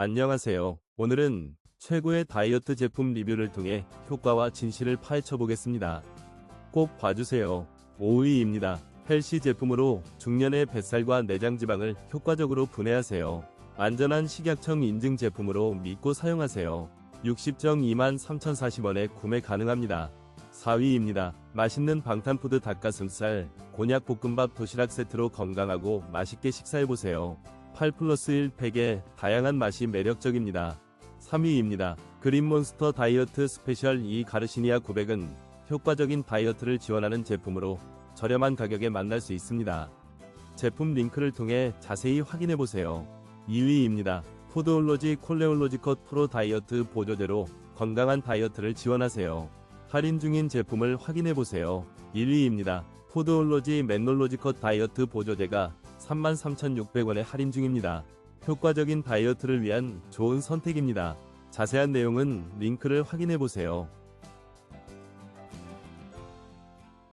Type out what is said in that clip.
안녕하세요. 오늘은 최고의 다이어트 제품 리뷰를 통해 효과와 진실을 파헤쳐 보겠습니다. 꼭 봐주세요. 5위입니다. 헬시 제품으로 중년의 뱃살과 내장 지방을 효과적으로 분해하세요. 안전한 식약청 인증 제품으로 믿고 사용하세요. 60정 23,040원에 구매 가능합니다. 4위입니다. 맛있는 방탄푸드 닭가슴살, 곤약 볶음밥 도시락 세트로 건강하고 맛있게 식사해보세요. 8 플러스 1 팩의 다양한 맛이 매력적입니다. 3위입니다. 그린몬스터 다이어트 스페셜 이 가르시니아 900은 효과적인 다이어트를 지원하는 제품으로 저렴한 가격에 만날 수 있습니다. 제품 링크를 통해 자세히 확인해보세요. 2위입니다. 푸드올로지 콜레올로지컷 프로 다이어트 보조제로 건강한 다이어트를 지원하세요. 할인 중인 제품을 확인해보세요. 1위입니다. 푸드올로지 맨놀로지컷 다이어트 보조제가 33,600원에 할인 중입니다. 효과적인 다이어트를 위한 좋은 선택입니다. 자세한 내용은 링크를 확인해 보세요.